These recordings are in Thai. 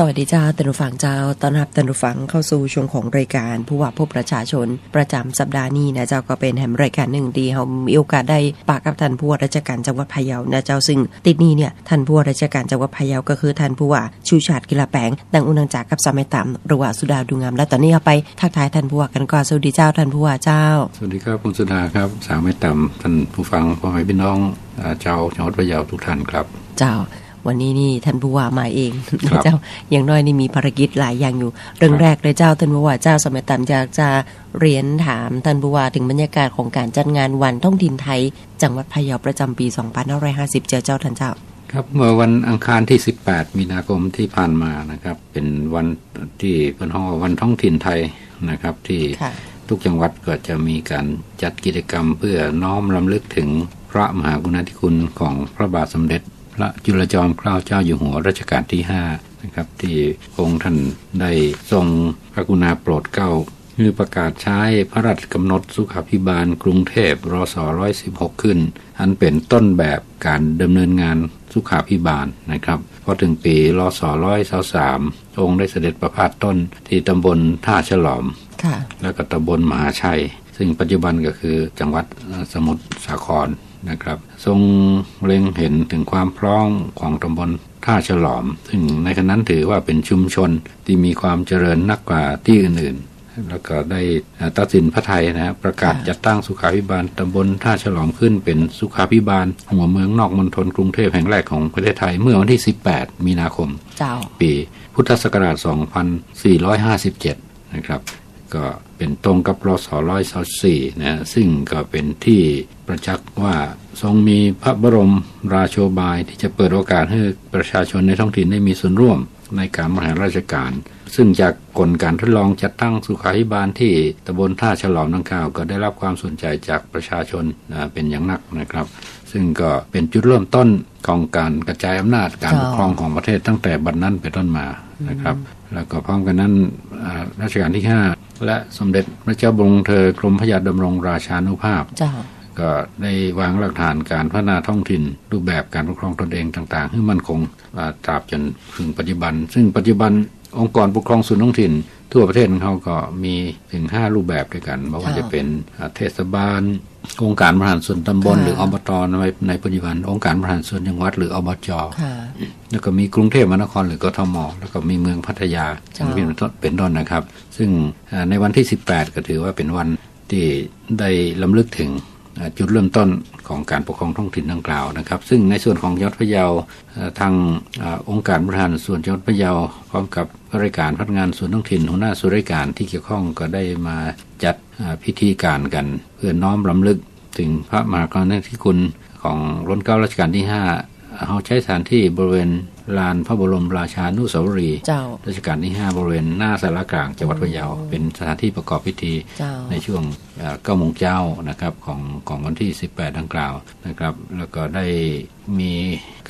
สวัสดีเจ้าตันฟังเจ้าต้อนรับตันฟังเข้าสู่ช่วงของรายการผู้ว่าพบประชาชนประจำสัปดาห์นี้นะเจ้าก็เป็นแห่งรายการหนึ่งดีเฮามีโอกาสได้ปากกับท่านผู้ว่าราชการจังหวัดพะเยานะเจ้าซึ่งติดนี้เนี่ยท่านผู้ว่าราชการจังหวัดพะเยาก็คือท่านผู้ว่าชูชาติกีฬาแปงดังอุนังจากกับสามัยต่ำหรือว่าสุดาดูงามและตอนนี้เอาไปทักทายท่านผู้ว่ากันก่อนสวัสดีเจ้าท่านผู้ว่าเจ้า สวัสดีครับคุณสุดาครับสาวไม่ต่ำท่านผู้ฟังพ่อแม่พี่น้องอ่าเจ้าจังหวัดพะเยาทุกท่านครับ เจ้า วันนี้นี่ท่านผู้ว่ามาเองครับเจ้าอย่างน้อยนี่มีภารกิจหลายอย่างอยู่ เรื่องแรกเลยเจ้าท่านผู้ว่าเจ้าสมัยต่ำอยากจะเรียนถามท่านผู้ว่าถึงบรรยากาศของการจัดงานวันท่องถิ่นไทย จังหวัดพะเยาประจำปี 2550 เจ้าเจ้าท่านเจ้า ครับเมื่อวันอังคารที่ 18 มีนาคมที่ผ่านมานะครับ เป็นวันที่เป็นห้องวันท้องถิ่นไทยนะครับที่ค่ะทุกจังหวัดก็จะมีการจัดกิจกรรมเพื่อน้อมรำลึกถึงพระมหากรุณาธิคุณของพระบาทสมเด็จพ ระจุลจอมเกล้าเจ้าอยู่หัวรัชกาลที่5นะครับที่พระองค์ท่านได้ทรงพระกรุณาโปรดเกล้าคือประกาศใช้พระราชกำหนดสุขาพิบาลกรุงเทพรศ116 ขึ้น อันเป็นต้นแบบการดำเนินงานสุขาพิบาลนะครับพอถึงปีรศ123องค์ได้เสด็จประพาสต้นที่ตำบลท่าฉลอมค่ะแล้วก็ตำบลมหาชัย ซึ่งปัจจุบันก็คือจังหวัดสมุทรสาคร นะครับ ทรงเล็งเห็นถึงความพร้อมของตำบลท่าฉลอม ซึ่งในขณะนั้นถือว่าเป็นชุมชนที่มีความเจริญนักกว่าที่อื่นๆ แล้วก็ได้ตัดสินพระไทยนะฮะประกาศค่ะจัดตั้งสุขาพิบาลตำบลท่าฉลอมขึ้นเป็นสุขาพิบาล หัวเมืองนอกมณฑลกรุงเทพแห่งแรกของประเทศไทยเมื่อวันที่ 18 มีนาคมเจ้าปีพุทธศักราช 2457 นะครับ ก็เป็นตรงกับรศ124นะซึ่งก็เป็นที่ประจักษ์ว่าทรงมีพระบรมราโชบายที่จะเปิดโอกาสให้ประชาชนในท้องถิ่นได้มีส่วนร่วมในการบริหารราชการ ซึ่งจากกลการทดลองจัดตั้งสุขาภิบาลที่ตำบลท่าฉลอมดังกล่าว ก็ได้รับความสนใจจากประชาชนนะเป็นอย่างนักนะครับ ซึ่งก็เป็นจุดเริ่มต้นของการกระจายอำนาจการปกครองของประเทศตั้งแต่บัดนั้นเป็นต้นมานะครับ แล้วก็พร้อมกันนั้นอ่ารัชกาลที่ 5 และสมเด็จพระเจ้าบรมเธอกรมพระยาดำรงราชานุภาพเจ้าก็ได้วางหลักฐานการพัฒนาท้องถิ่น รูปแบบการปกครองตนเองต่างๆ ให้มั่นคงอ่าตราบจนถึงปัจจุบัน ซึ่งปัจจุบันองค์กรปกครองส่วนท้องถิ่น ทั่วประเทศของเขาก็มีถึง5รูปแบบด้วยกันไม่ว่าค่ะจะเป็นอ่าเทศบาล องค์การบริหารส่วนตำบลค่ะหรืออบตในในปัจจุบัน องค์การบริหารส่วนจังหวัดหรืออบจค่ะแล้วก็มีกรุงเทพมหานครหรือกทมแล้วก็มีเมืองพัทยาจ้าเป็นต้นเป็นต้นนะครับ ซึ่งอ่าในวันที่ 18 ก็ถือว่าเป็นวันที่ได้ลำลึกถึงอ่า จุดเริ่มต้นของการปกครองท้องถิ่นดังกล่าวนะครับ ซึ่งในส่วนของจังหวัดพะเยาทางอองค์การบริหารส่วนจังหวัดพะเยาพร้อมกับราชการพัฒงานส่วนท้องถิ่นหัวหน้าส่วนราชการที่เกี่ยวข้องก็ได้มาจัดพิธีการกัน เพื่อน้อมรำลึกถึงพระมหากรุณาธิคุณของรัชเก้ารัชกาลที่5เขาใช้สถานที่บริเวณ ลานพระบรมราชานุสาวรีย์เจ้ารัชกาลที่ 5 บริเวณหน้าสารกลางจังหวัดพะเยา เป็นสถานที่ประกอบพิธีเจ้าในช่วงเอ่อ9โมงเจ้านะครับของของวันที่ 18 ดังกล่าวนะครับ แล้วก็ได้มี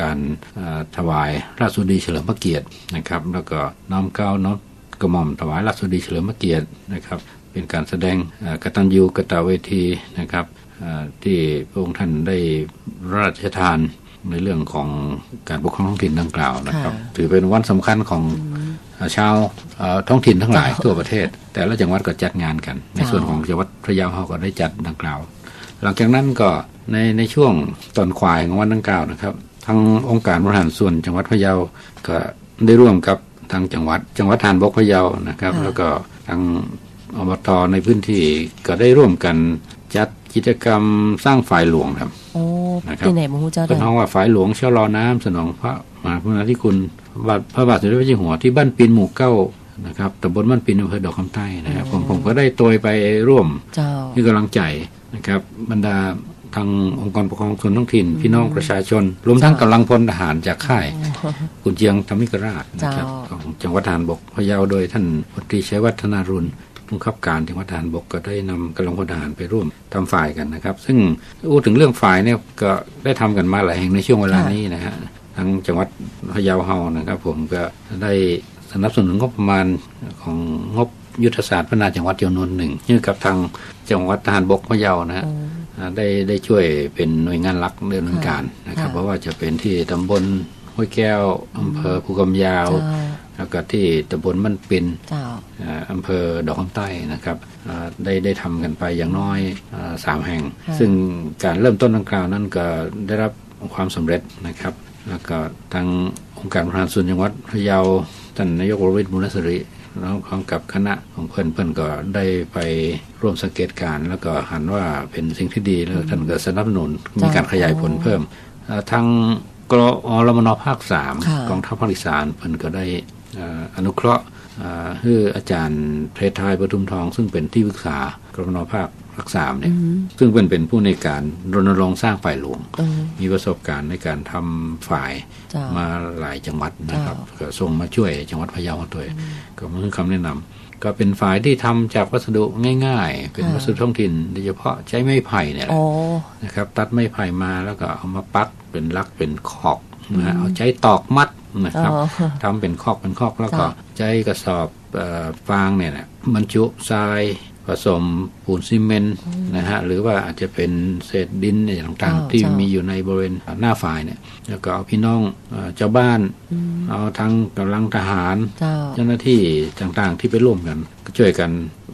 การเอ่อถวายราชสุดีเฉลิมพระเกียรตินะครับ แล้วก็น้อมเกล้าน้อมกระหม่อมถวายราชสุดีเฉลิมพระเกียรตินะครับ เป็นการแสดงเอ่อกตัญญูกตเวทีนะครับเอ่อที่พระองค์ท่านได้พระราชทาน ในเรื่องของการปกครองท้องถิ่นดังกล่าวนะครับค่ะถือเป็นวันสำคัญของเอ่อชาวเอ่อท้องถิ่นทั้งหลายเจ้าทั่วประเทศ แต่ละจังหวัดก็จัดงานกัน ในเจ้าส่วนของจังหวัดพระเยาเขาก็ได้จัดดังกล่าว หลังจากนั้นก็ในในช่วงตอนควายของวันดังกล่าวนะครับทางองค์การบริหารส่วนจังหวัดพะเยาก็ได้ร่วมกับทางจังหวัด จังหวัดทานบกพะเยานะครับค่ะแล้วก็ทางอบตในพื้นที่ก็ได้ร่วมกันจัดกิจกรรมสร้างฝ่ายหลวงครับโอ้ นะครับที่ไหนมหูเจ้าเป็นเด้ห้องว่าฝ่ายหลวงเช่ารอน้ำสนองพระมหากรุณาธิคุณพระบาทพระบาทสมเด็จพระเจ้าอยู่หัวที่บ้านปินหมู่เก้านะครับตำบลบ้านปินอำเภอดอกคำใต้นะครับผมผมก็ได้โตยไปร่วมเจ้าให้กำลังใจนะครับบรรดาทางองค์กรปกครองส่วนท้องถิ่น พี่น้องประชาชนรวมทั้งกำลังพลทหารจากค่ายกุนเจียงธรรมิกราชนะครับเจ้าของจังหวัดทหารบกพะเยาโดยท่านพลตรีชัยวัฒนารุณ ผู้บังคับการจังหวัดทหารบกก็ได้นำกำลังพลทหารไปร่วมทำฝ่ายกันนะครับ ซึ่งพูดถึงเรื่องฝ่ายเนี่ยก็ได้ทำกันมาหลายแห่งในช่วงเวลานี้นะฮะทั้งจังหวัดพะเยาเฮานะครับ ผมก็ได้สนับสนุนงบประมาณของงบยุทธศาสตร์พัฒนาจังหวัดจำนวนหนึ่งยื่นกับทางจังหวัดทหารบกพะเยานะฮะได้ได้ช่วยเป็นหน่วยงานหลักดำเนินการนะครับ เพราะว่าจะเป็นที่ตำบลห้วยแก้วอำเภอภูกำยาวเจ้า แล้วก็ที่ตำบลมันปินเจ้าอ่าอำเภอดอกคำใต้นะครับอ่าได้ได้ทำกันไปอย่างน้อยอาสามแห่งค่ะซึ่งการเริ่มต้นดังกล่าวนั้นก็ได้รับความสำเร็จนะครับ แล้วก็ทางองค์การบริหารส่วนจังหวัดพะเยาท่านนายกวรวิทย์บุญสิริแล้วพร้อมกับคณะของเพื่อนเพื่อนก็ได้ไปร่วมสังเกตการณ์แล้วก็หันว่าเป็นสิ่งที่ดีแล้วท่านก็สนับสนุนมีการขยายผลเพิ่มอ่าทางกรอรมนภาคสามค่ะกองทัพภาคอีสานเพิ่นก็ได้ อ่าอนุเคราะห์อ่าให้อาจารย์เพชรไทยปทุมทอง ซึ่งเป็นที่ปรึกษากรมนภาคภาคสามเนี่ยซึ่งเป็นเป็นผู้ในการรณรงค์สร้างฝ่ายหลวงอืมมีประสบการณ์ในการทำฝ่ายเจ้ามาหลายจังหวัดนะครับจ้าก็ส่งมาช่วยจังหวัดพะเยาตัวเองก็มาคือคำแนะนำก็เป็นฝ่ายที่ทำจากวัสดุง่าย ๆ เป็นวัสดุท้องถิ่นโดยเฉพาะใช้ไม้ไผ่เนี่ยแหละโอ้นะครับ ตัดไม้ไผ่มาแล้วก็เอามาปักเป็นลักเป็นขอก นะฮะเอาใช้ตอกมัดนะครับอ๋อทำเป็นคอกเป็นคอกแล้วก็จ้ะใช้กระสอบเออฟางเนี่ยนะบรรจุทรายผสมปูนซีเมนต์นะฮะหรือว่าอาจจะเป็นเศษดินอะไรต่างจ้ะๆที่จ้ะมีอยู่ในบริเวณหน้าฝ่ายเนี่ยแล้วก็เอาพี่น้องเอ่อเจ้าบ้าน เอาทั้งกำลังทหารเจ้าเจ้าหน้าที่ต่างๆที่ไปร่วมกัน ก็ช่วยกัน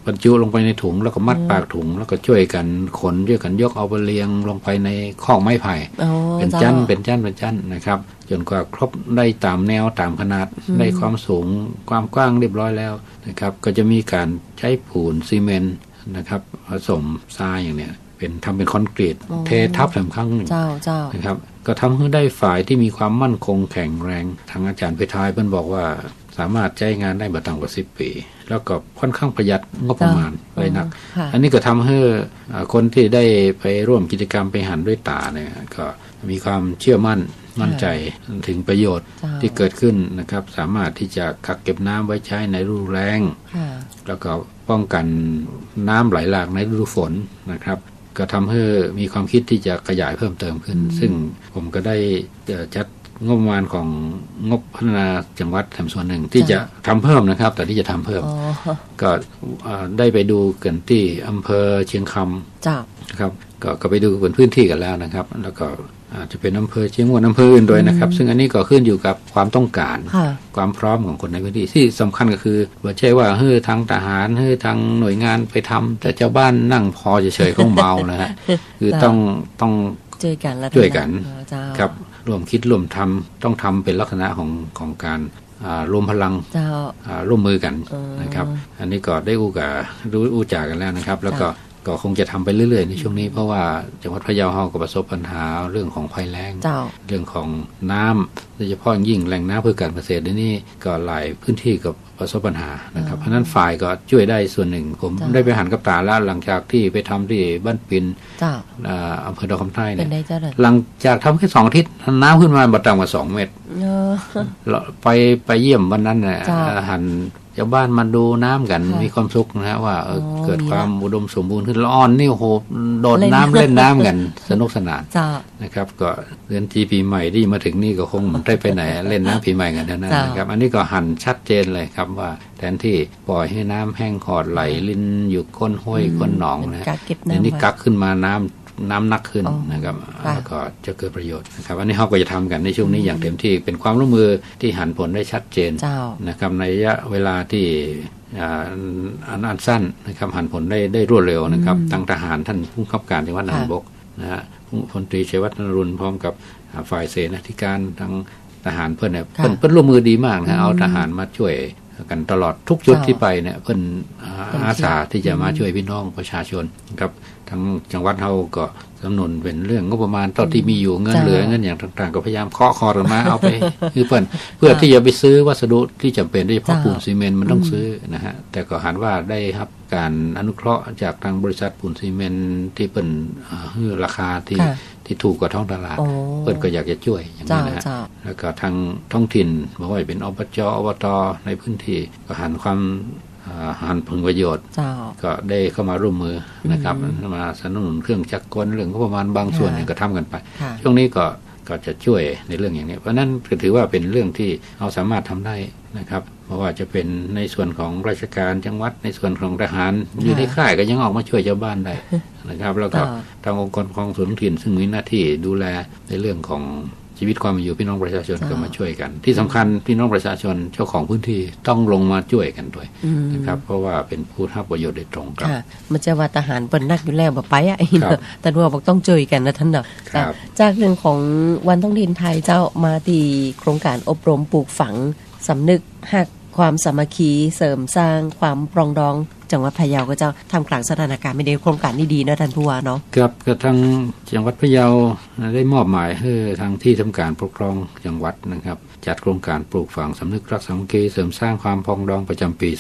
บรรจุลงไปในถุงแล้วก็มัดปากถุง แล้วก็ช่วยกันขนช่วยกันยกเอาไปเรียงลงไปในข้อกไม้ไผ่โอ้เป็นจ้าจันเป็นจันเป็นจันนะครับ จนกว่าครบได้ตามแนวตามขนาดได้ความสูงความกว้างเรียบร้อยแล้วนะครับ ก็จะมีการใช้ผูนซีเมนต์นะครับ ผสมทรายอย่างเนี้ยเป็นทำเป็นคอนกรีตเททับแถมครั้งหนึ่งเจ้าเจ้านะครับ ก็ทำให้ได้ฝ่ายที่มีความมั่นคงแข็งแรงทางอาจารย์เพทายเพิ่นบอกว่า สามารถใช้งานได้มาต่ำกว่า10ปี แล้วก็ค่อนข้างประหยัดงบประมาณจ้ะไปหนักค่ะอันนี้ก็ทำให้อ่าคนที่ได้ไปร่วมกิจกรรมไปหันด้วยตาเนี่ยก็มีความเชื่อมั่นมั่นใจถึงประโยชน์จ้ะที่เกิดขึ้นนะครับ สามารถที่จะกักเก็บน้ำไว้ใช้ในฤดูแล้งค่ะแล้วก็ป้องกันน้ำไหลหลากในฤดูฝนนะครับ ก็ทำให้มีความคิดที่จะขยายเพิ่มเติมขึ้น ซึ่งผมก็ได้เอ่อจัด งบประมาณของงบพัฒนาจังหวัดทำส่วนหนึ่งที่จะทำเพิ่มนะครับ แต่ที่จะทำเพิ่มอ๋อก็เอ่อได้ไปดูกันที่อำเภอเชียงคำเจ้านะครับก็ก็ไปดูบนพื้นที่กันแล้วนะครับ แล้วก็อาจจะเป็นอำเภอเชียงม่วนอำเภออื่นด้วยนะครับ ซึ่งอันนี้ก็ขึ้นอยู่กับความต้องการค่ะความพร้อมของคนในพื้นที่ที่สำคัญก็คือว่าใช่ว่าเฮ้ยทางทหารเฮ้ยทางหน่วยงานไปทำแต่เจ้าบ้านนั่งพอเฉยๆก็เมานะฮะคือจ้ะต้องต้อง ช่วยกันแล้วช่วยกันเออเจ้าครับร่วมคิดร่วมทำต้องทำเป็นลักษณะของของการอ่ารวมพลังเจ้าอ่าร่วมมือกันอ๋อนะครับ อันนี้ก็ได้อู้กับรู้อู้จากันแล้วนะครับ แล้วก็ ก็คงจะทำไปเรื่อยๆ ในช่วงนี้เพราะว่าจังหวัดพะเยาเราก็ประสบปัญหาเรื่องของภัยแล้งเจ้าเรื่องของน้ำโดยเฉพาะอย่างยิ่งแหล่งน้ำเพื่อการเกษตรเดี๋ยวนี่ก็หลายพื้นที่กับประสบปัญหานะครับเพราะฉะนั้นฝ่ายก็ช่วยได้ส่วนหนึ่ง ผมจ้ะได้ไปหันกับตาแล้วหลังจากที่ไปทำที่บ้านปินเจ้าอ่าอำเภอดอกคำใต้เป็เนี่นยได้เจ้าเลยหลังจากทำแค่สองอาทิตย์น้ำขึ้นมาบ่ต่ำกว่าสองเมตรเออเราไปไปเยี่ยมวันนั้นเนี่ยจ้ะหัน ชาวบ้านมาดูน้ำกันค่ะมีความสุขนะฮะว่าเออโอ้เกิดดีความละอุดมสมบูรณ์ขึ้นละอ่อนนี่โอ้โหโดดเล่นน้ำเล่นน้ำกันสนุกสนานเจ้านะครับ ก็เดือนที่ปีใหม่ที่มาถึงนี่ก็คงไม่ได้ไปไหนเล่นน้ำปีใหม่กันเท่านั้นจ้ะนะครับ อันนี้ก็หันชัดเจนเลยครับว่าแทนที่ปล่อยให้น้ำแห้งขอดไหลลินอยู่ก้นห้วยก้นหนองนะฮะกักเก็บเดี๋ยวน้ำนี้ไว้กักขึ้นมาน้ำ น้ำหนักขึ้นอ๋อนะครับค่ะแล้วก็จะเกิดประโยชน์นะครับอันนี้เราก็จะทำกันในช่วงนี้อย่างเต็มที่เป็นความร่วมมือที่หันผลได้ชัดเจนเจ้านะครับในระยะเวลาที่อ่าอันอันสั้นนะครับหันผลได้ได้รวดเร็วนะครับตั้งทหารท่านผู้บังคับการจังหวัดนครค่ะบกนะฮะผู้พลตรีชัยวัฒนรุณพร้อมกับอ่าฝ่ายเสนาธิการทางทหารเพื่อนเนี่ยค่ะเพื่อนเพื่อนร่วมมือดีมากนะเอาทหารมาช่วยกันตลอดทุกจุดเจ้าที่ไปเนี่ยเพื่อนอ่าเต็มที่อาสาที่จะมาช่วยพี่น้องประชาชนนะครับ ทั้งจังหวัดเราก็สนับสนุนเป็นเรื่องงบประมาณเท่าที่มีอยู่เงินเจ้าเหลือเงินอย่างต่าง ๆ ก็พยายามเคาะคอกันมาเอาไปคือเพื่อนเพื่อที่จะไปซื้อวัสดุที่จำเป็นโดยเฉพาะเจ้าปูนซีเมนต์มันต้องซื้อนะฮะแต่ก็หันว่าได้ครับการอนุเคราะห์จากทางบริษัทปูนซีเมนต์ที่เป็นอ่าให้ราคาที่ค่ะที่ถูกกว่าท้องตลาดโอ้เพื่อนก็อยากจะช่วยอย่างเจ้านี้นะฮะเจ้าแล้วก็ทางท้องถิ่นบอกว่าเป็นอบจอบตในพื้นที่ก็หันความอ่า หันผลประโยชน์เจ้าก็ได้เข้ามาร่วมมือนะครับมาสนับสนุนเครื่องจักรกลเรื่องก็ประมาณบางส่วนค่ะเนี่ยก็ทำกันไปค่ะช่วงนี้ก็ก็จะช่วยในเรื่องอย่างนี้ เพราะฉะนั้นก็ถือว่าเป็นเรื่องที่เราสามารถทำได้นะครับเพราะว่าจะเป็นในส่วนของราชการจังหวัดในส่วนของทหาร อยู่ในค่ายก็ยังออกมาช่วยชาวบ้านได้นะครับ แล้วก็ค่ะทางองค์กรปกครองส่วนท้องถิ่นซึ่งมีหน้าที่ดูแลในเรื่องของ ชีวิตความเป็นอยู่พี่น้องประชาชนจ้ะก็มาช่วยกัน ที่สำคัญพี่น้องประชาชนเจ้าของพื้นที่ต้องลงมาช่วยกันด้วยอืมนะครับ เพราะว่าเป็นผู้รับประโยชน์โดยตรงครับค่ะมันจะว่าทหารเปิ้นนักอยู่แล้วบ่ไปอะครับแต่ว่าบอกต้องเจอกันนะท่านเนาะครับค่ะจากเรื่องของวันท้องถิ่นไทยเจ้ามาที่โครงการอบรมปลูกฝังสำนึกหัก ความสามัคคีเสริมสร้างความปรองดอง จังหวัดพะเยาก็จ้าทำกลางสถานการณ์ไม่ได้โครงการนี้ดีนะท่านผู้ว่าเนาะครับกระทั่งจังหวัดพะเยาได้มอบหมายให้ทางที่ทำการปกครองจังหวัดนะครับ จัดโครงการปลูกฝังสำนึกรักสามัคคีเสริมสร้างความพองดองประจำปี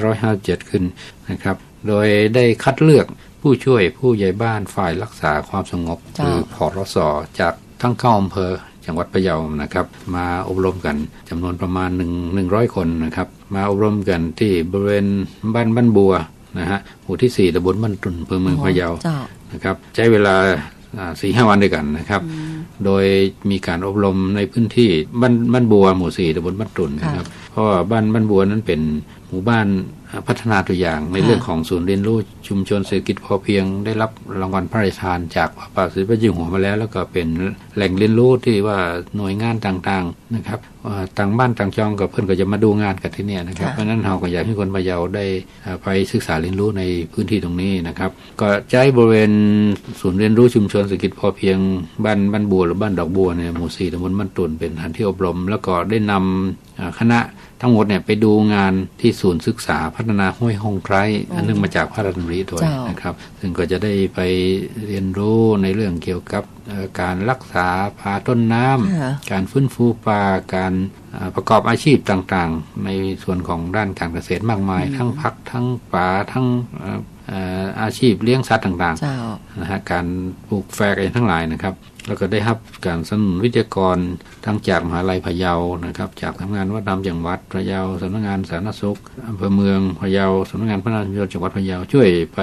2557 ขึ้นนะครับโดยได้คัดเลือกผู้ช่วยผู้ใหญ่บ้านฝ่ายรักษาความสงบหรือพอรสจากทั้งเข้าอำเภอ จังหวัดพะเยานะครับ มาอบรมกันจำนวนประมาณ 1 100 คนนะครับ มาอบรมกันที่บริเวณบ้านบ้านบัวนะฮะหมู่ที่ 4ตำบลบ้านตุนอำเภอเมืองพะเยาเจ้านะครับ ใช้เวลาสี่ห้าวันด้วยกันนะครับ โดยมีการอบรมในพื้นที่บ้านบ้านบัวหมู่สี่ตำบลบ้านตุนนะครับ เพราะว่าบ้านบ้านบัวนั้นเป็นหมู่บ้านพัฒนาตัวอย่างในค่ะเรื่องของศูนย์เรียนรู้ชุมชนเศรษฐกิจพอเพียงได้รับรางวัลพระราชทานจากพระบาทสมเด็จพระเจ้าอยู่หัวมาแล้ว แล้วก็เป็นแหล่งเรียนรู้ที่ว่าหน่วยงานต่างๆนะครับว่าต่างบ้านต่างจองกับเพื่อนก็จะมาดูงานกันที่เนี่ยนะครับค่ะเพราะฉะนั้นเราก็อยากให้คนพะเยาได้อ่าไปศึกษาเรียนรู้ในพื้นที่ตรงนี้นะครับ ก็ใช้บริเวณศูนย์เรียนรู้ชุมชนเศรษฐกิจพอเพียงบ้านบ้านบัวหรือบ้านดอกบัวเนี่ยหมู่สี่ตำบลบ้านตุนเป็นสถานที่อบรม แล้วก็ได้นำอ่าคณะทั้งหมดเนี่ยไปดูงานที่ศูนย์ศึกษาพัฒนาห้วยหงไคร้อันเนื่องมาจากพระราชดำริด้วยเจ้านนะครับ ซึ่งก็จะได้ไปเรียนรู้ในเรื่องเกี่ยวกับเอ่อการรักษาป่าต้นน้ำค่ะการฟื้นฟูป่าการอ่าประกอบอาชีพต่างๆ ในส่วนของด้านการเกษตรมากมาย ทั้งพักทั้งป่าทั้งเอ่อเอ่ออาชีพเลี้ยงสัตว์ต่างเจ้าๆนะฮะการปลูกแฝกอะไรทั้งหลายนะครับ แล้วก็ได้รับการสนับสนุนวิทยากรทั้งจากมหาลัยพะเยานะครับ จากสำนักงานวัฒนธรรมจังหวัดพะเยาสำนักงานสาธารณสุขอำเภอเมืองพะเยาสำนักงานพัฒนาชุมชนจังหวัดพะเยาช่วยไป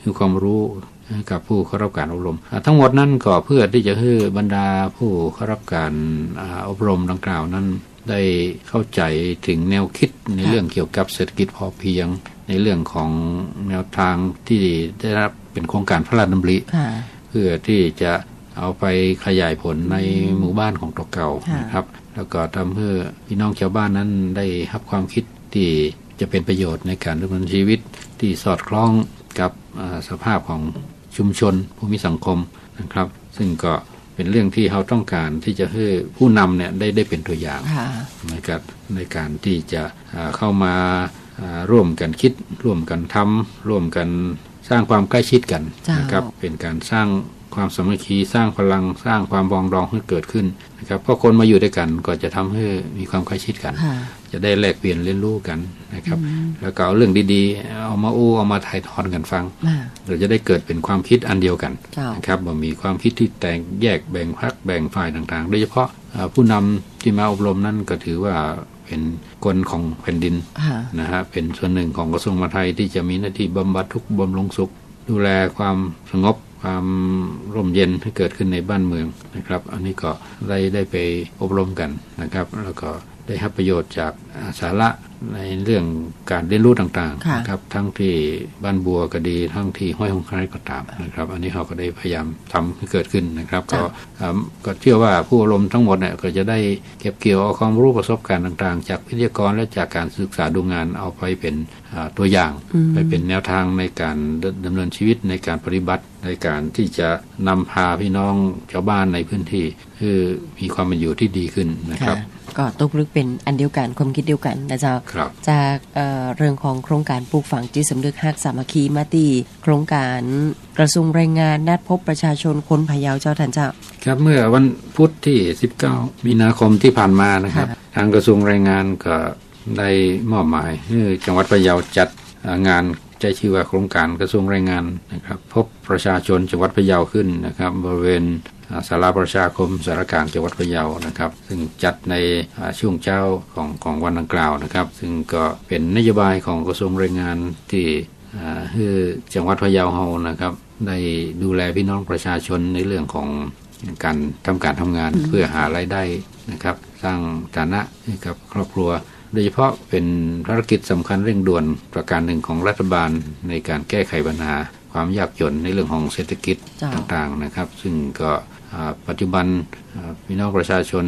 ให้ความรู้ให้กับผู้เข้ารับการอบรมอ่าทั้งหมดนั้นก็เพื่อที่จะให้บรรดาผู้เข้ารับการอ่าอบรมดังกล่าวนั้นได้เข้าใจถึงแนวคิดในค่ะเรื่องเกี่ยวกับเศรษฐกิจพอเพียง ในเรื่องของแนวทางที่ได้รับเป็นโครงการพระราชดำริค่ะเพื่อที่จะ เอาไปขยายผลในหมู่บ้านของตัวเก่าค่ะนะครับ แล้วก็ทำให้พี่น้องชาวบ้านนั้นได้รับความคิดที่จะเป็นประโยชน์ในการดำเนินชีวิตที่สอดคล้องกับอ่าสภาพของชุมชนภูมิสังคมนะครับ ซึ่งก็เป็นเรื่องที่เราต้องการที่จะให้ผู้นำเนี่ยได้ได้เป็นตัวอย่างค่ะในการในการที่จะอ่าเข้ามาอ่าร่วมกันคิด ร่วมกันทำร่วมกันสร้างความใกล้ชิดกันจ้านนะครับเป็นการสร้าง ความสามัคคีสร้างพลังสร้างความบองดองให้เกิดขึ้นนะครับเพราะคนมาอยู่ด้วยกันก็จะทำให้มีความใกล้ชิดกันค่ะจะได้แลกเปลี่ยนเรียนรู้กันนะครับ แล้วก็เอาเรื่องดีๆ เอามาอู้เอามาถ่ายทอดกันฟังมาเราจะได้เกิดเป็นความคิดอันเดียวกันเจ้านะครับว่ามีความคิดที่แตกแยกแบ่งพรรคแบ่งฝ่ายต่างๆ โดยเฉพาะอ่าผู้นำที่มาอบรมนั้นก็ถือว่าเป็นกลของแผ่นดินค่ะนะฮะเป็นส่วนหนึ่งของกระทรวงมหาดไทยที่จะมีหน้าที่บำบัดทุกข์บำรุงสุข ดูแลความสงบ ความร่มเย็นให้เกิดขึ้นในบ้านเมืองนะครับ อันนี้ก็ได้ได้ไปอบรมกันนะครับ แล้วก็ ได้รับประโยชน์จากอ่าสาระในเรื่องการเรียนรู้ต่างค่ะๆนะครับทั้งที่บ้านบัวก็ดีทั้งที่ห้วยหงคายก็ตามนะครับ อันนี้เราก็ได้พยายามทำให้เกิดขึ้นนะครับ ก็อ่าก็เชื่อว่าผู้อบรมทั้งหมดเนี่ยก็จะได้เก็บเกี่ยวเอาความรู้ประสบการณ์ต่างๆ จากวิทยากรและจากการศึกษาดูงานเอาไปเป็นอ่าตัวอย่าง ไปเป็นแนวทางในการดดำเนินชีวิตในการปฏิบัติในการที่จะนำพาพี่น้องชาวบ้านในพื้นที่คือมีความเป็นอยู่ที่ดีขึ้นนะครับ ก็ตกลึกเป็นอันเดียวกันความคิดเดียวกันนะเจ้าครับจากเอ่อเรื่องของโครงการปลูกฝังจิตสำนึกฮักสามัคคีมาตีโครงการกระทรวงแรงงานนัดพบประชาชนคนพะเยาเจ้าท่านเจ้า ครับเมื่อวันพุธที่ 19 มีนาคมที่ผ่านมานะครับค่ะทางกระทรวงแรงงานก็ได้มอบหมายให้จังหวัดพะเยาจัดอ่างานใจชื่อว่าโครงการกระทรวงแรงงานนะครับ พบประชาชนจังหวัดพะเยาขึ้นนะครับ บริเวณ อ่าศาลาประชาคมสารกลางจังหวัดพะเยานะครับ ซึ่งจัดในอ่าช่วงเช้าของของวันดังกล่าวนะครับ ซึ่งก็เป็นนโยบายของกระทรวงแรงงานที่อ่าคือจังหวัดพะเยาเฮานะครับ ได้ดูแลพี่น้องประชาชนในเรื่องของการทำการทำงานเพื่อหารายได้นะครับ สร้างฐานะให้กับครอบครัว โดยเฉพาะเป็นภารกิจสำคัญเร่งด่วนประการหนึ่งของรัฐบาลในการแก้ไขปัญหาความยากจนในเรื่องของเศรษฐกิจจ้ะต่างๆนะครับ ซึ่งก็อ่า ปัจจุบันอ่าพี่น้องประชาชน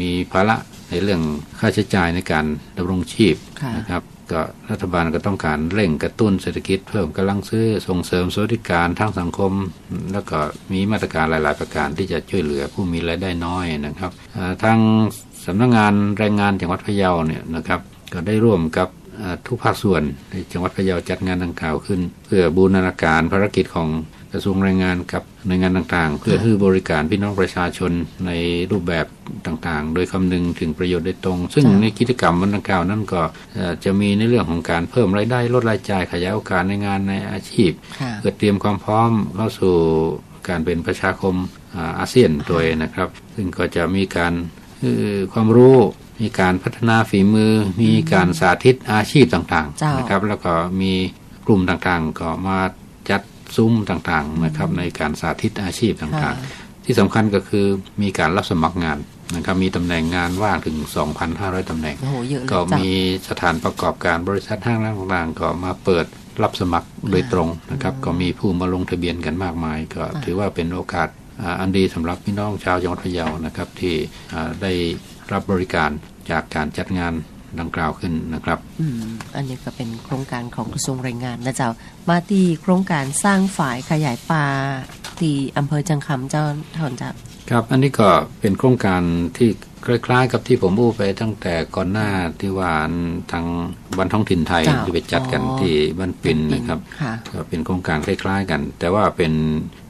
มีภาระในเรื่องค่าใช้จ่ายในการดำรงชีพค่ะนะครับก็รัฐบาลก็ต้องการเร่งกระตุ้นเศรษฐกิจเพิ่มกำลังซื้อส่งเสริมสวัสดิการทางสังคม แล้วก็มีมาตรการหลาย ๆ ประการที่จะช่วยเหลือผู้มีรายได้น้อยนะครับอ่าทางสำนักงานแรงงานจังหวัดพะเยาเนี่ยนะครับก็ได้ร่วมกับอ่าทุกภาคส่วนในจังหวัดพะเยาจัดงานดังกล่าวขึ้น เพื่อบูรณาการภารกิจของ กระทรวงแรงงานกับหน่วยงานต่างๆ เพื่อให้บริการพี่น้องประชาชนในรูปแบบต่างๆ โดยคำนึงถึงประโยชน์โดยตรง ซึ่งจ้ะในกิจกรรมวันดังกล่าวนั้นก็เอ่อจะมีในเรื่องของการเพิ่มรายได้ลดรายจ่ายขยายโอกาสในงานในอาชีพค่ะเพื่อเตรียมความพร้อมเข้าสู่การเป็นประชาคมอ่าอาเซียนโดยนะครับ ซึ่งก็จะมีการเอ่อความรู้มีการพัฒนาฝีมือ มีการสาธิตอาชีพต่างเจ้าๆนะครับ แล้วก็มีกลุ่มต่างๆ ก็มาจัด ซุ้มต่างๆนะครับในการสาธิตอาชีพต่างค่ะๆที่สำคัญก็คือมีการรับสมัครงานนะครับมีตำแหน่งงานว่างถึง 2,500ตำแหน่งโอ้โหเยอะเลยก็จ้ะมีสถานประกอบการบริษัทห้างร้านต่างๆ ก็มาเปิดรับสมัครโดยตรงนะครับ ก็มีผู้มาลงทะเบียนกันมากมาย ก็ถือว่าเป็นโอกาสอ่าอันดีสำหรับพี่น้องชาวจังหวัดพะเยานะครับที่อ่าได้รับบริการจากการจัดงาน ดังกล่าวขึ้นนะครับอืมอันนี้ก็เป็นโครงการของกระทรวงแรงงานนะเจ้า มาที่โครงการสร้างฝ่ายขยายป่าที่อำเภอจังคำเจ้าถอนเจ้าครับ อันนี้ก็เป็นโครงการที่คล้ายๆ กับที่ผมพูดไปตั้งแต่ก่อนหน้าที่ว่าทางวันท้องถิ่นไทยเจ้าที่ไปจัดกันอ๋อที่บ้านปินนะครับค่ะก็เป็นโครงการคล้าย ๆ กัน แต่ว่าเป็น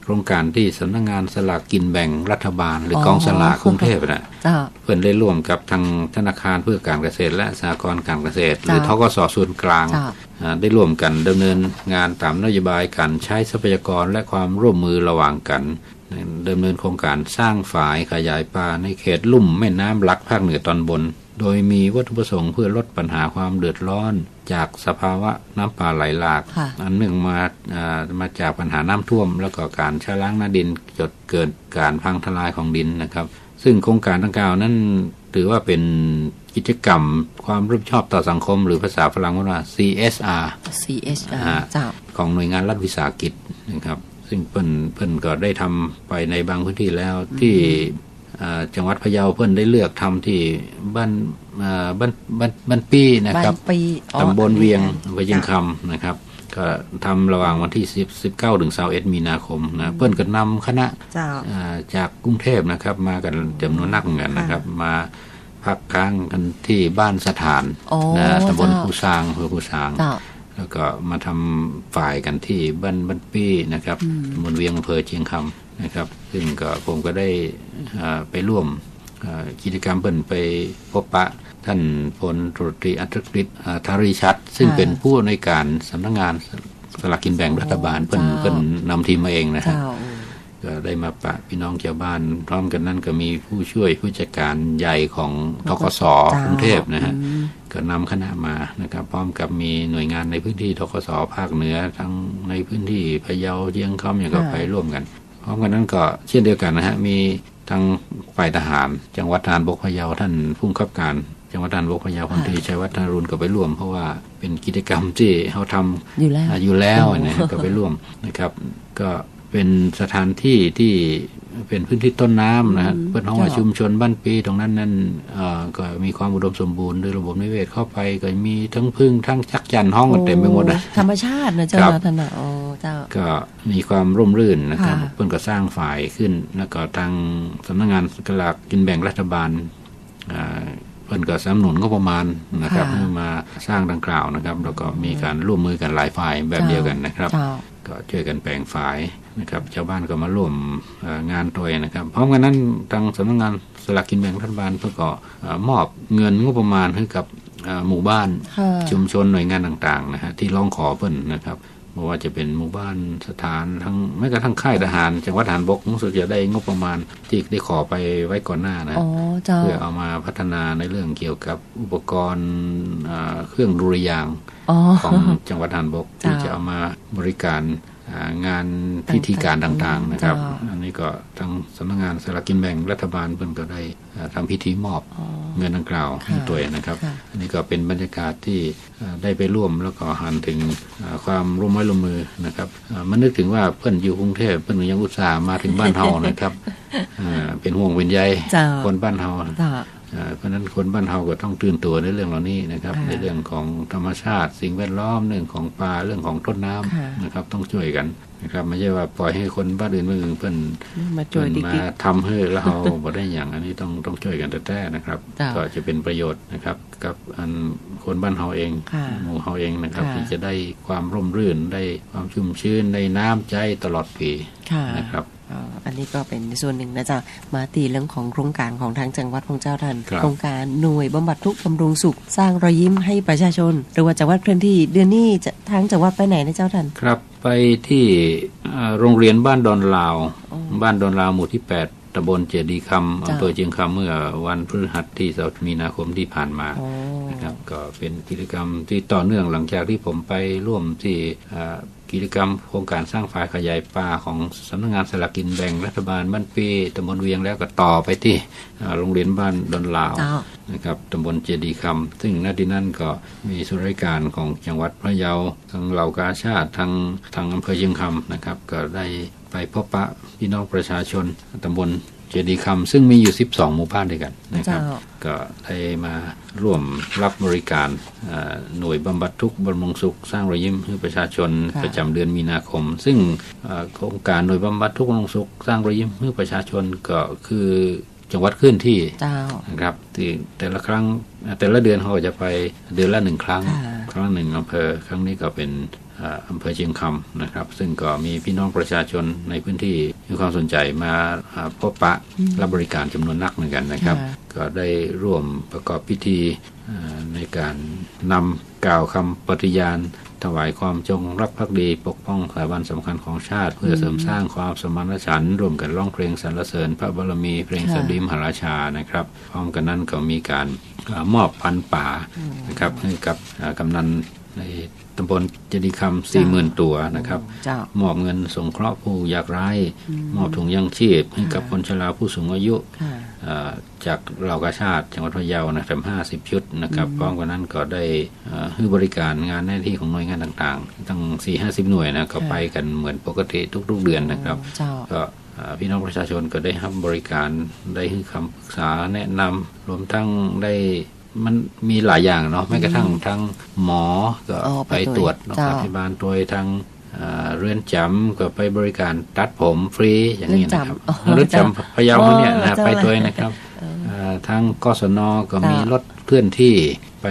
โค รงการที่สำนักงานสลากกินแบ่งรัฐบาล หรือออกองสลากกรุงเทพนะเจ้าเพื่อนได้ร่วมกับทางธนาคารเพื่อการเกษตร และสหกรณ์การเกษตร หรือทจ้ากสส่วนกลางเจ้าอ่าได้ร่วมกันดำเนินงานตามนโยบายการใช้ทรัพยากรและความร่วมมือระหว่างกันดำเนินโครงการสร้างฝายขยายป่าในเขตลุ่มแม่น้ำลักภาคเหนือตอนบน โดยมีวัตถุประสงค์เพื่อลดปัญหาความเดือดร้อน จากสภาวะน้ำป่าไหลหลากค่ะอันเนื่องมาอ่ามาจากปัญหาน้ำท่วม แล้วก็การชะล้างหน้าดินจดเกิดการพังทลายของดินนะครับ ซึ่งโครงการดังกล่าวนั้นถือว่าเป็นกิจกรรมความรับผิดชอบต่อสังคม หรือภาษาฝรั่งว่า CSR CHR อ่าเจ้าของหน่วยงานรัฐวิสาหกิจนะครับ ซึ่งเพิ่นเพิ่นก็ได้ทำไปในบางพื้นที่แล้วที่อ่า จังหวัดพะเยาเพิ่นได้เลือกทำที่บ้านอ่าบ้านบ้านบ้านปี้นะบ้าครับนปีอ๋อตำบลเวียงอันนี้อำเภอเชียงคำนะครับ ก็ทำระหว่างวันที่10 19ถึง21มีนาคมนะเพิ่นก็นำคณะเจ้าอ่าจากกรุงเทพนะครับ มากันจำนวนนักเหมือนกันนะครับ มาพักค้างกันที่บ้านสถานอ๋อนะตำบลเจ้าภูซางอำเภอภูซางเจ้าแล้วก็มาทำฝ่ายกันที่บ้านบ้านปี้นะครับตำบลเวียงอำเภอเชียงคำ นะครับ ซึ่งก็ผมก็ได้อ่าไปร่วมอ่ากิจกรรมเปิ่นไปพบปะท่านพลตรวจตรีอัตกฤษอ่าธารีชัด ซึ่งค่ะเป็นผู้ในวยการสำนักงานสลากกินแบ่งรัฐบาลเพิ่นเจ้าเพิ่นนำทีมมาเองนะฮะเจ้าก็ได้มาปะพี่น้องชาวบ้าน พร้อมกันนั้นก็มีผู้ช่วยผู้จัดการใหญ่ของทกสเจ้ากรุงเทพนะฮะอืมก็นำคณะมานะครับ พร้อมกับมีหน่วยงานในพื้นที่ทกสภาคเหนือทั้งในพื้นที่พะเยาเชียงคำอย่างก็ค่ะไปร่วมกัน พร้อมกันนั้นก็เช่นเดียวกันนะฮะมีทางฝ่ายทหาร จังหวัดทหารบกพะเยาท่านผู้บังคับการจังหวัดทหารบกพะเยาพันตรีชัยวัฒนารุณก็ไปร่วม เพราะว่าเป็นกิจกรรมที่เขาทำอยู่แล้วอ่าอยู่แล้วโอ้นะก็ไปร่วมนะครับ ก็ เป็นสถานที่ที่เป็นพื้นที่ต้นน้ำนะฮะเพื่อนห้องว่าจ้ะชุมชนบ้านปีตรงนั้นนั้นเอ่อก็มีความอุดมสมบูรณ์โดยระบบนิเวศเข้าไป ก็มีทั้งพึ่งทั้งจักจันห้องกันเต็มไปหมดนะโอ้ธรรมชาตินะเจ้าครับนะท่านนะโอ้เจ้าก็มีความร่มรื่นนะครับค่ะเพื่อนก็สร้างฝ่ายขึ้น แล้วก็ทางสำนักงานสลากกินแบ่งรัฐบาลอ่าเพื่อนก็สนับสนุนงบประมาณนะครับค่ะให้มาสร้างดังกล่าวนะครับ แล้วก็มีการร่วมมือกันหลายฝ่ายแบบเดียวกันนะครับเจ้าก็ช่วยกันแปลงฝาย นะครับชาวบ้านก็มาร่วมเอ่องานตัวเองนะครับพร้อมกันนั้นทางสำนักงานสลากกินแบ่งรัฐบาลเพื่อก็เอ่อมอบเงินงบประมาณให้กับเอ่อหมู่บ้านค่ะชุมชนหน่วยงานต่างๆนะฮะที่ร้องขอเพิ่นนะครับไม่ว่าจะเป็นหมู่บ้านสถานทั้งแม้กระทั่งค่ายทหารจังหวัดทหารบกรู้สึกจะได้งบประมาณที่ได้ขอไปไว้ก่อนหน้านะอ๋อเจ้าเพื่อเอามาพัฒนาในเรื่องเกี่ยวกับอุปกรณ์อ่าเครื่องดุริยางค์อ๋อของจังหวัดทหารบกที่เจ้าจะเอามาบริการอ่า งานพิธีการต่างๆนะครับจ้าอันนี้ก็ทางสำนักงานสลากกินแบ่งรัฐบาลเพิ่นก็ได้อ่าทำพิธีมอบอ๋อเงินดังกล่าวให้ค่ะตัวเองนะครับค่ะอันนี้ก็เป็นบรรยากาศที่อ่าได้ไปร่วมแล้วก็หันถึงอ่าความร่วมไม้ร่วมมือนะครับอ่ามันนึกถึงว่าเพื่อนอยู่กรุงเทพเพื่อนก็ยังอุตส่าห์มาถึงบ้านเฮานะครับอ่าเป็นห่วงเป็นใยจ้าคนบ้านเฮาจ้าอ่า เพราะฉะนั้นคนบ้านเฮาก็ต้องตื่นตัวในเรื่องเหล่านี้นะครับค่ะในเรื่องของธรรมชาติ สิ่งแวดล้อมเรื่องของป่าเรื่องของต้นน้ำค่ะนะครับ ต้องช่วยกันนะครับไม่ใช่ว่าปล่อยให้คนบ้านอื่นเมืองอื่นเพิ่นมาช่วยเพิ่นดิ๊มากทำให้แล้วเราบ่ได้อย่างอันนี้ต้องต้องช่วยกันแต่แต่นะครับจ้ะก็จะเป็นประโยชน์นะครับ กับอันคนบ้านเฮาเองค่ะหมู่เฮาเองนะครับค่ะที่จะได้ความร่มรื่นได้ความชุ่มชื้นได้น้ำใจตลอดปีค่ะนะครับ อ๋ออันนี้ก็เป็นส่วนหนึ่งนะจ๊ะมาตีเรื่องของโครงการของทางจังหวัดของเจ้าท่านครับโครงการหน่วยบำบัดทุกข์บำรุงสุข สร้างรอยยิ้มให้ประชาชน หรือว่าจังหวัดเคลื่อนที่เดือนนี้จะทางจังหวัดไปไหนนะเจ้าท่านครับ ไปที่อ่าโรงเรียนบ้านดอนลาวอ๋อบ้านดอนลาวหมู่ที่ 8ตำบลเจดีย์คำจ้ะอำเภอเชียงคำเมื่อวันพฤหัสที่2มีนาคมที่ผ่านมาอ๋อนะครับ ก็เป็นกิจกรรมที่ต่อเนื่องหลังจากที่ผมไปร่วมที่อ่ากิจกรรมโครงการสร้างฝ่ายขยายป่าของสำนักงานสลากกินแบ่งรัฐบาลบ้านปีตำบลเวียงแล้วก็ต่อไปที่อ่าโรงเรียนบ้านดอนลาวเจ้านะครับตำบลเจดีย์คำซึ่งณที่นั่นก็มีส่วนราชการของจังหวัดพะเยาทางเหล่ากาชาติทางทางอำเภอเชียงคำนะครับ ก็ได้ไปพบปะพี่น้องประชาชนตำบล เจดีย์คำซึ่งมีอยู่ 12 หมู่บ้านด้วยกันนะครับเจ้าก็ได้มาร่วมรับบริการอ่าหน่วยบำบัดทุกข์บำรุงสุข สร้างรอยยิ้มให้ประชาชนค่ะประจำเดือนมีนาคม ซึ่งอ่าโครงการหน่วยบำบัดทุกข์บำรุงสุข สร้างรอยยิ้มให้ประชาชนก็คือจังหวัดเคลื่อนที่เจ้านะครับที่แต่ละครั้งแต่ละเดือนเขาก็จะไปเดือนละหนึ่งครั้งค่ะครั้งหนึ่งอำเภอครั้งนี้ก็เป็น อ่าอำเภอเชียงคำนะครับ ซึ่งก็มีพี่น้องประชาชนในพื้นที่มีความสนใจมาอ่าพบปะรับบริการจำนวนนักเหมือนกันนะครับค่ะก็ได้ร่วมประกอบพิธีอ่าในการนำกล่าวคำปฏิญาณ ถวายความจงรักภักดี ปกป้องสถาบันสำคัญของชาติ เพื่อเสริมสร้างความสมานฉันท์ร่วมกันร้องเพลงสรรเสริญพระบรมีเพลงค่ะสตรีมหาราชานะครับ พร้อมกันนั้นก็มีการอามอบพันธุ์ป่านะครับให้กับอ่ากำนัน ในตำบลเจดีย์คำสี่หมื่นตัวนะครับเจ้ามอบเงินสงเคราะห์ผู้ยากไร้มอบถุงยังชีพให้กับคนชราผู้สูงอายุค่ะเอ่อจากเหล่ากาชาติจังหวัดพะเยานะครับห้าสิบชุดนะครับพร้อมกันนั้นก็ได้เอ่อให้บริการงานหน้าที่ของหน่วยงานต่างๆ ตั้งสี่ห้าสิบหน่วยนะก็ไปกันเหมือนปกติทุกๆเดือนนะครับเจ้าก็เอ่อพี่น้องประชาชนก็ได้รับบริการได้ให้คำปรึกษาแนะนำรวมทั้งได้ มันมีหลายอย่างเนาะแม้กระทั่งทั้งหมอก็อ๋อไปไปตตรรววจจโรงเจ้าพยาบาลโดยทางเอ่อเรือนจำก็ไปบริการตัดผมฟรีอย่างนี้นะครับเรือนจำอ๋อเรือนจำพะเยาเขาเนี่ยนะเจ้าไปเลยตัวนะครับเอ่อทางกศนก็มีเจ้ารถเคลื่อนที่ไป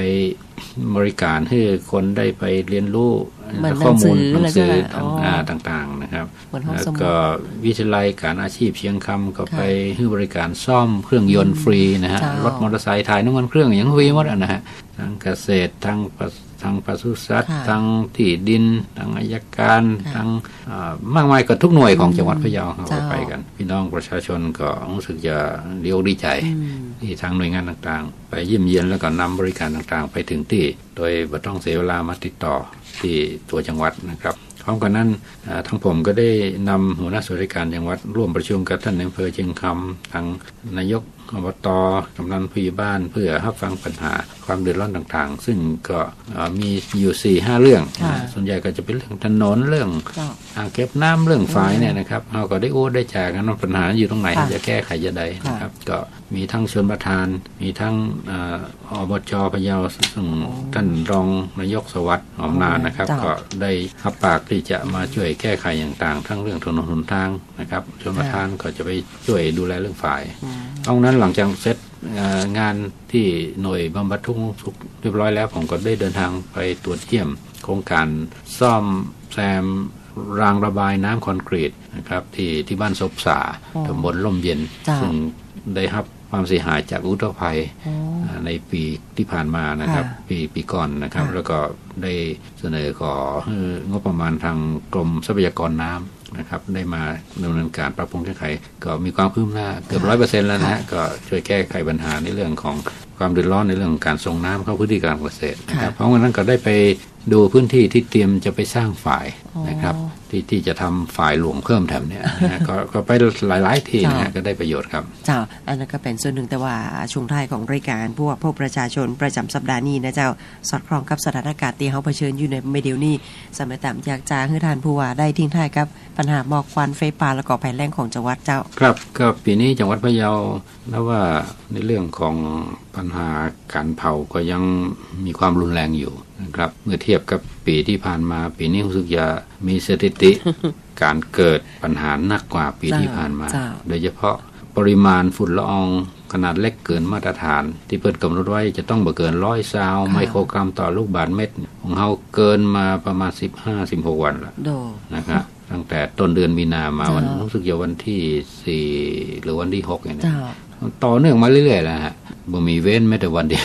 บริการให้คนได้ไปเรียนรู้เหมือนข้อมูลหนังสือหนังสืออะไรก็ได้อ๋ออ่าต่างๆนะครับ เหมือนห้องแล้วสมุดก็วิทยาลัยการอาชีพเชียงคำก็ค่ะไปให้บริการซ่อมเครื่องยนต์ฟรีนะฮะเจ้ารถมอเตอร์ไซค์ถ่ายน้ำมันเครื่องอย่างฟรีหมดอะนะฮะทางเกษตรทางปศทางปศุสัตว์ค่ะทางที่ดินทางอายการค่ะทางอ่ามากมายกับทุกหน่วยของจังหวัดพะเยาเขาก็เจ้าไปกัน พี่น้องประชาชนก็รู้สึกจะเดียวดีใจอืมที่ทางหน่วยงานต่างๆ ไปเยี่ยมเยียนแล้วก็นำบริการต่างๆ ไปถึงที่ โดยไม่ต้องเสียเวลามาติดต่อที่ตัวจังหวัดนะครับ พร้อมกันนั้นทั้งผมก็ได้นำหัวหน้าส่วนราชการจังหวัดร่วมประชุมกับท่านนอำเภอเชียงคำทางนายก อบตกำนันผู้ใหญ่บ้านเพื่อรับฟังปัญหาความเดือดร้อนต่างๆ ซึ่งก็อ่ามีอยู่สี่ห้าเรื่องค่ะส่วนใหญ่ก็จะเป็นเรื่องถนนเรื่องเจ้าอ่างเก็บน้ำเรื่องฝายเนี่ยนะครับเราก็ได้โอ้ได้แจกกันว่าปัญหาอยู่ตรงไหนค่ะจะแก้ไขจะใดนะครับก็มีทั้งชนประธาน มีทั้งอาอบจพะเยาซึ่งท่านรองนายกสวัสดิ์หอมนานนะครับจ้ะก็ได้รับปากที่จะมาช่วยแก้ไขอย่างต่าง ทั้งเรื่องถนนหนทางนะครับชนประธานก็จะไปช่วยดูแลเรื่องฝ่ายเพราะนั้นหลังจากเสร็จอ่างานที่หน่วยบำบัดทุกข์สุขเรียบร้อยแล้ว ผมก็ได้เดินทางไปตรวจเยี่ยม โครงการซ่อมแซมรางระบายน้ำคอนกรีตนะครับที่ที่บ้านศพสาอ๋อตำบลล่มเย็นจ้ะซึ่งได้รับ ความเสียหายจากอุทกภัยอ๋ออ่าในปีที่ผ่านมานะครับค่ะปีปีก่อนนะครับค่ะแล้วก็ได้เสนอขอให้งบประมาณทางกรมทรัพยากรน้ำนะครับ ได้มาดำเนินการปรับปรุงแก้ไข ก็มีความคืบหน้าเกือบร้อยเปอร์เซ็นต์แล้วนะฮะก็ช่วยแก้ไขปัญหาในเรื่องของความเดือดร้อนในเรื่องของการส่งน้ำเข้าพื้นที่การเกษตรนะครับเพราะงั้นก็ได้ไปดูพื้นที่ที่เตรียมจะไปสร้างฝ่ายอ๋อนะครับ ที่ที่จะทำฝ่ายหลวงเพิ่มแถมเนี่ยนะฮะก็ก็ไปหลาย ๆ ที่นะฮะจ้ะก็ได้ประโยชน์ครับเจ้าอันนั้นก็เป็นส่วนหนึ่งแต่ว่าช่วงท้ายของรายการพวกพวกประชาชนประจำสัปดาห์นี้นะเจ้าสอดคล้องกับสถานการณ์ที่เขาเผชิญอยู่ในเมเดียวนี้สมัยต่ำอยากจะให้ทานผู้ว่าได้ทิ้งท้ายกับปัญหาหมอกควันไฟป่าและก็ภัยแล้งของจังหวัดเจ้า ครับก็ปีนี้จังหวัดพะเยานับว่าในเรื่องของปัญหาการเผาก็ยังมีความรุนแรงอยู่ นะครับเมื่อเทียบกับปีที่ผ่านมาปีนี้รู้สึกจะมีสถิติการเกิดปัญหาหนักกว่าปีที่ผ่านมาจ้าโดยเฉพาะปริมาณฝุ่นละอองขนาดเล็กเกินมาตรฐาน ที่เปิดกำหนดไว้จะต้องบ่เกินร้อยซาวไมโครกรัมต่อลูกบาศก์เม็ด ของเราเกินมาประมาณ 15-16 วันละโดนะครับตั้งแต่ต้นเดือนมีนามาจ้าวันรู้สึกจะวันที่สี่หรือวันที่หกอย่างนี้เจ้า ต่อเนื่องมาเรื่อยๆแล้วฮะบ่มีเว้นแม้แต่วันเดียว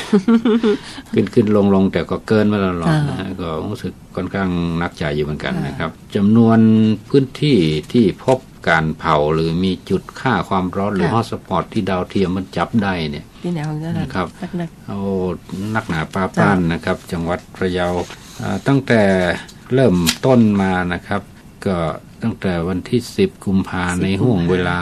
ขึ้นขึ้นลงลงแต่ก็เกินมาตลอดนะฮะก็รู้สึกค่อนข้างหนักใจอยู่เหมือนกันนะครับจำนวนพื้นที่ที่พบการเผาหรือมีจุดค่าความร้อนหรือฮอตสปอตที่ดาวเทียมมันจับได้เนี่ยที่แนวของเจ้านะครับนักนักเอานักหนาปลาป้านนะครับ จังหวัดพะเยาอ่าตั้งแต่เริ่มต้นมานะครับ ก็ตั้งแต่วันที่ 10 กุมภาในห่วงเวลา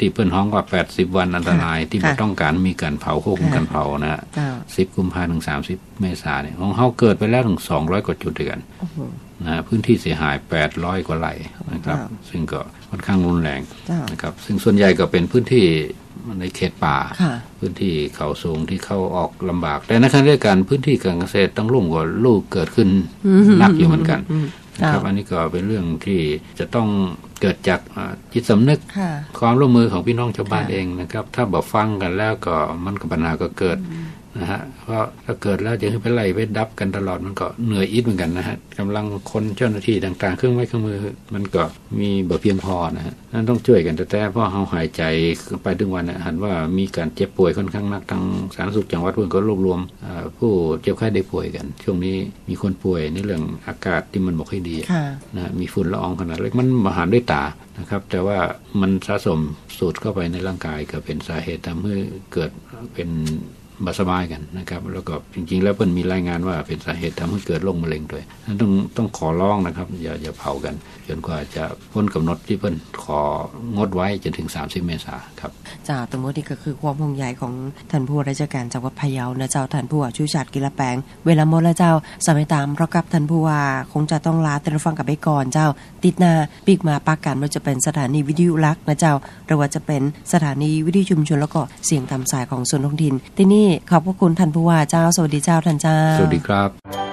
ที่เปิ้นห้องว่า80วันอันตรายที่ไม่ต้องการมีการเผาควบคุมการเผานะฮะเจ้า10กุมภาถึง30เมษาเนี่ยของเฮาเกิดไปแล้วถึง200กว่าจุดด้วยกันโอ้โหนะฮะพื้นที่เสียหาย800กว่าไร่นะครับครับ ซึ่งก็ค่อนข้างรุนแรงเจ้านะครับ ซึ่งส่วนใหญ่ก็เป็นพื้นที่ในเขตป่าค่ะพื้นที่เขาสูงที่เข้าออกลำบาก แต่ในขณะเดียวกันพื้นที่การเกษตรต้องรุ่มกว่าลูกเกิดขึ้นหนักอยู่เหมือนกันอืมนะ ครับจ้าอันนี้ก็เป็นเรื่องที่จะต้องเกิดจากอ่าจิตสำนึกค่ะความร่วมมือของพี่น้องชาวบ้านค่ะเองนะครับ ถ้าบอกฟังกันแล้วก็มันก็ปัญหาก็เกิด นะฮะเพราะถ้าเกิดแล้วจะให้ไปไล่ไปดับกันตลอดมันก็เหนื่อยอิดเหมือนกันนะฮะกำลังคนเจ้าหน้าที่ต่าง ๆ เครื่องไม้เครื่องมือมันก็มีบ่เพียงพอนะฮะนั่นต้องช่วยกันแต่แต่เพราะเราหายใจไปถึงวันนะหันว่ามีการเจ็บป่วยค่อนข้างหนักทางสาธารณสุขจังหวัดเพื่อนก็รวบรวมอ่าผู้เจ็บไข้ได้ป่วยกัน ช่วงนี้มีคนป่วยในเรื่องอากาศที่มันบ่ค่อยดีค่ะนะฮะมีฝุ่นละอองขนาดเล็กมันมาหารด้วยตานะครับแต่ว่ามันสะสมสูดเข้าไปในร่างกายก็เป็นสาเหตุทำให้เกิดเป็น บาสบายกันนะครับ แล้วก็จริง ๆ แล้วเพิ่นมีรายงานว่าเป็นสาเหตุทำให้เกิดโรคมะเร็งด้วยนั้นต้องต้องขอร้องนะครับ อย่าอย่าเผากัน จนกว่าจะพ้นกำหนดที่เพิ่นของดไว้จนถึง 30 เมษายนครับจ้าตรงนี้ก็คือความห่วงใยของท่านผู้ว่าราชการจังหวัดพะเยานะเจ้าท่านผู้ว่าชูชาติกิรแปงเวลาหมดแล้วเจ้าสมัยตามเรากับท่านผู้ว่าคงจะต้องลาแต่ละฟังกับไปก่อนเจ้า ติดหน้าปีกมาปากกันว่าจะเป็นสถานีวิทยุลักษณ์นะเจ้าหรือว่าจะเป็นสถานีวิทยุชุมชนแล้วก็เสียงตามสายของส่วนท้องถิ่นที่นี่ขอบพระคุณท่านผู้ว่าเจ้า สวัสดีเจ้าท่านเจ้า สวัสดีครับ